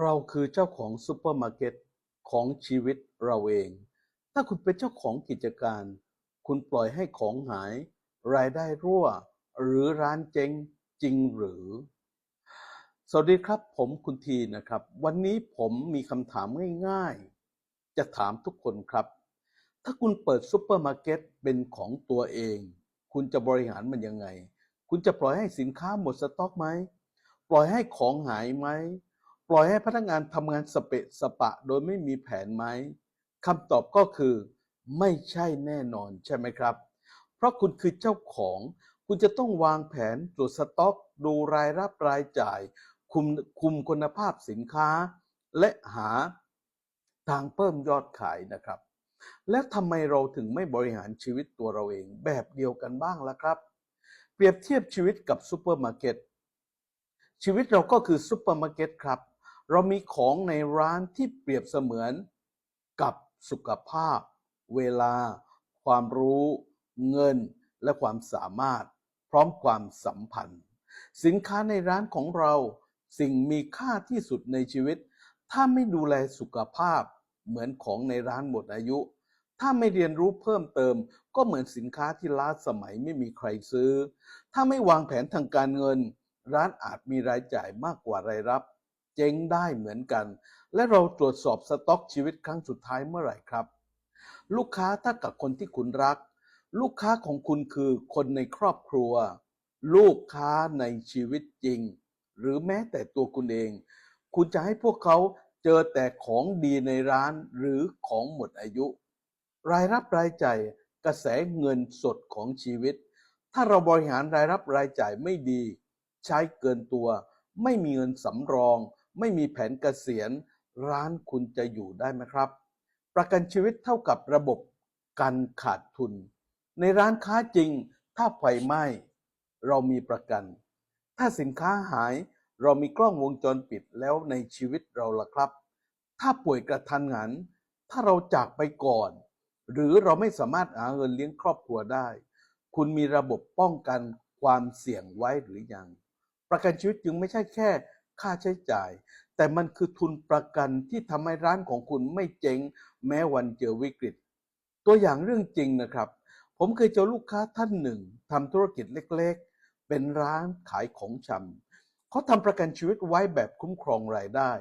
เราคือเจ้าของซูเปอร์มาร์เก็ตของชีวิตเราเอง ถ้าคุณเป็นเจ้าของกิจการ คุณปล่อยให้ของหาย รายได้รั่ว หรือร้านเจ๊งจริงหรือ สวัสดีครับผมคุณทีนะครับ วันนี้ผมมีคำถามง่ายๆ จะถามทุกคนครับ ถ้าคุณเปิดซูเปอร์มาร์เก็ตเป็นของตัวเอง คุณจะบริหารมันยังไง คุณจะปล่อยให้สินค้าหมดสต็อกไหม ปล่อยให้ของหายไหม ปล่อยให้พนักงานทำงานสเปะสปะโดยไม่มีแผนไหมคำตอบก็คือ ไม่ใช่แน่นอนใช่ไหมครับ เพราะคุณคือเจ้าของ คุณจะต้องวางแผนตรวจสต็อก ดูรายรับรายจ่าย คุมคุมคุณภาพสินค้า และหาทางเพิ่มยอดขายนะครับ แล้วทำไมเราถึงไม่บริหารชีวิตตัวเราเองแบบเดียวกันบ้างล่ะครับ เปรียบเทียบชีวิตกับซูเปอร์มาร์เก็ตชีวิตเราก็คือซูเปอร์มาร์เก็ตครับ เรามีของในร้านที่เปรียบเสมือนกับสุขภาพ เวลา ความรู้ เงิน และความสามารถ พร้อมความสัมพันธ์ สินค้าในร้านของเรา สิ่งมีค่าที่สุดในชีวิต ถ้าไม่ดูแลสุขภาพ เหมือนของในร้านหมดอายุ ถ้าไม่เรียนรู้เพิ่มเติม ก็เหมือนสินค้าที่ล้าสมัยไม่มีใครซื้อ ถ้าไม่วางแผนทางการเงิน ร้านอาจมีรายจ่ายมากกว่ารายรับ เจ๊งได้เหมือนกัน และเราตรวจสอบสต็อกชีวิตครั้งสุดท้ายเมื่อไหร่ครับ ลูกค้าถ้ากับคนที่คุณรัก ลูกค้าของคุณคือคนในครอบครัว ลูกค้าในชีวิตจริง หรือแม้แต่ตัวคุณเอง คุณจะให้พวกเขาเจอแต่ของดีในร้านหรือของหมดอายุ รายรับรายจ่ายกระแสเงินสดของชีวิต ถ้าเราบริหารรายรับรายจ่ายไม่ดี ใช้เกินตัว ไม่มีเงินสำรอง ไม่มีแผนเกษียณ ร้านคุณจะอยู่ได้ไหมครับ ประกันชีวิตเท่ากับระบบกันขาดทุน ในร้านค้าจริง ถ้าไฟไหม้เรามีประกัน ถ้าสินค้าหายเรามีกล้องวงจรปิดแล้วในชีวิตเราล่ะครับ ถ้าป่วยกระทันหัน ถ้าเราจากไปก่อน หรือเราไม่สามารถหาเงินเลี้ยงครอบครัวได้ คุณมีระบบป้องกันความเสี่ยงไว้หรือยัง ประกันชีวิตจึงไม่ใช่แค่ ค่าใช้จ่าย แต่มันคือทุนประกันที่ทำให้ร้านของคุณไม่เจ๊งแม้วันเจอวิกฤต ตัวอย่างเรื่องจริงนะครับ ผมเคยเจอลูกค้าท่านหนึ่งทำธุรกิจเล็กๆ เป็นร้านขายของชำเขาทำประกันชีวิตไว้แบบคุ้มครองรายได้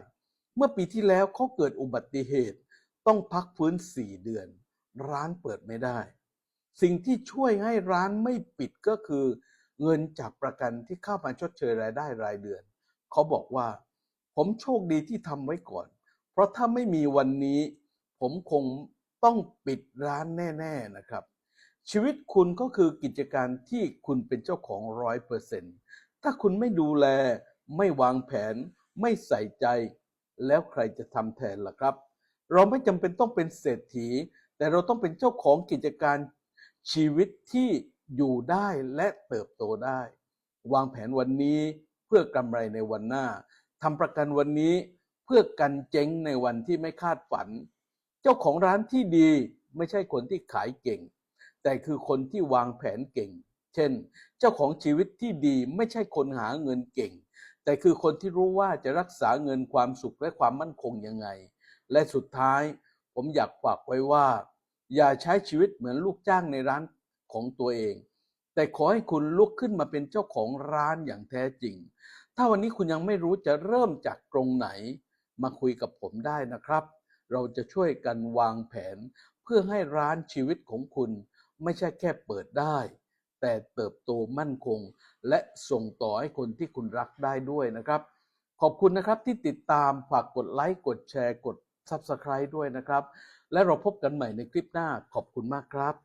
เมื่อปีที่แล้วเขาเกิดอุบัติเหตุ ต้องพักฟื้น 4 เดือน ร้านเปิดไม่ได้ สิ่งที่ช่วยให้ร้านไม่ปิดก็คือเงินจากประกันที่เข้ามาชดเชยรายได้รายเดือน เขาบอกว่า ผมโชคดีที่ทำไว้ก่อน เพราะถ้าไม่มีวันนี้ ผมคงต้องปิดร้านแน่ ๆนะครับ ชีวิตคุณก็คือกิจการที่คุณเป็นเจ้าของร้อยเปอร์เซ็นต์ถ้าคุณไม่ดูแล ไม่วางแผน ไม่ใส่ใจ แล้วใครจะทำแทนล่ะครับ เราไม่จำเป็นต้องเป็นเศรษฐี แต่เราต้องเป็นเจ้าของกิจการชีวิตที่อยู่ได้และเติบโตได้ วางแผนวันนี้ เพื่อกำไรในวันหน้าทำประกันวันนี้เพื่อกันเจ๊งในวันที่ไม่คาดฝัน เจ้าของร้านที่ดีไม่ใช่คนที่ขายเก่ง แต่คือคนที่วางแผนเก่ง เช่น เจ้าของชีวิตที่ดีไม่ใช่คนหาเงินเก่ง แต่คือคนที่รู้ว่าจะรักษาเงินความสุขและความมั่นคงยังไง และสุดท้ายผมอยากฝากไว้ว่า อย่าใช้ชีวิตเหมือนลูกจ้างในร้านของตัวเอง แต่ขอให้คุณลุกขึ้นมาเป็นเจ้าของร้านอย่างแท้จริง ถ้าวันนี้คุณยังไม่รู้จะเริ่มจากตรงไหน มาคุยกับผมได้นะครับ เราจะช่วยกันวางแผน เพื่อให้ร้านชีวิตของคุณ ไม่ใช่แค่เปิดได้ แต่เติบโตมั่นคง และส่งต่อให้คนที่คุณรักได้ด้วยนะครับ ขอบคุณนะครับที่ติดตามฝากกดไลค์กดแชร์กด Subscribe ด้วยนะครับ และเราพบกันใหม่ในคลิปหน้าขอบคุณมากครับ